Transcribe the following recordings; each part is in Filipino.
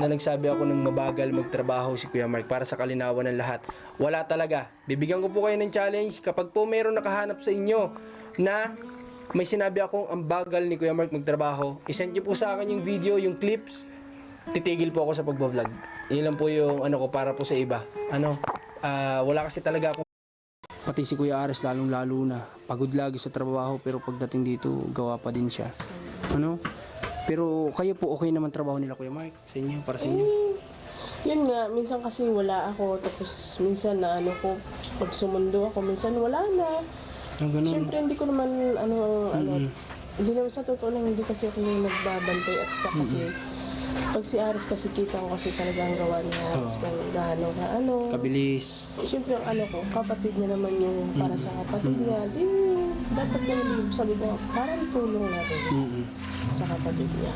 na nagsabi ako ng mabagal magtrabaho si Kuya Mark para sa kalinawan ng lahat. Wala talaga. Bibigyan ko po kayo ng challenge kapag po mayroon nakahanap sa inyo na may sinabi akong ang bagal ni Kuya Mark magtrabaho, isend niyo po sa akin yung video, yung clips, titigil po ako sa pagbablog. Yun lang po yung ano ko para po sa iba. Ano, ah, wala kasi talaga ako Pati si Kuya Ares lalong lalo na. Pagod lagi sa trabaho pero pagdating dito, gawa pa din siya. Ano? Pero kayo po okay naman trabaho nila Kuya Mark? Sa inyo? Para sa inyo? Yun nga, minsan kasi wala ako, tapos minsan na ano ko, pag sumundo ako, minsan wala na. Ang ganun. Siyempre hindi ko naman ano, ano, hindi naman sa totoo lang, hindi kasi ako yung nagbabantay at sa kasi, pag si Aris kasi kita ko kasi talaga ang gawa ni Aris, kung gaano ka ano. Kabilis. Siyempre ang ano ko, kapatid niya naman yung para sa kapatid niya, di dapat naman sabi ko, parang tulong na rin Mm-mm. sa kapatid niya.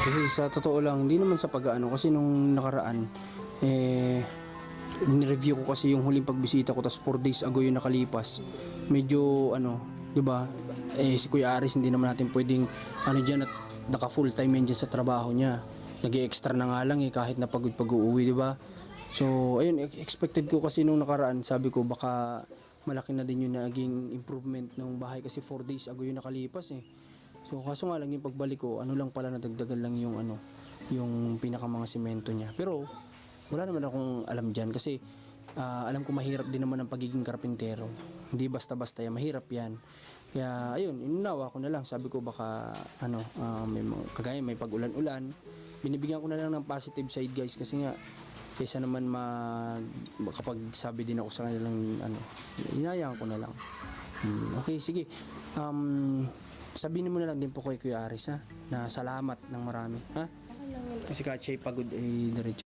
Kasi sa totoo lang, hindi naman sa pag-ano. Kasi nung nakaraan, eh, review ko kasi yung huling pagbisita ko, tapos 4 days ago yung nakalipas. Medyo, ano, di ba, eh, si Kuya Aris, hindi naman natin pwedeng, ano dyan, at naka full time yan dyan sa trabaho niya. nag extra na nga lang eh, kahit na pagod pag-uwi, di ba? So, ayun, expected ko kasi nung nakaraan, sabi ko baka malaki na din yung naging improvement ng bahay kasi 4 days ago yung nakalipas eh. So kaso nga lang yung pagbalik ko, ano lang pala nadagdagan lang yung ano, yung pinaka mga simento niya. Pero wala naman akong alam diyan kasi ah, alam ko mahirap din naman ang pagiging karpintero. Hindi basta-basta yan, mahirap yan. Kaya ayun, inunawa ko na lang. Sabi ko baka ano, ah, may kagaya may pag-ulan-ulan. Binibigyan ko na lang ng positive side guys kasi nga kaysa naman mag kapag sabi din ako sa kanilang ano, inayaan ko na lang. Hmm, okay, sige. Um, sabihin mo na lang din po kay Kuya Aris ha, na salamat ng marami. Ha? Kasi kahit siya'y pagod, eh, diretso.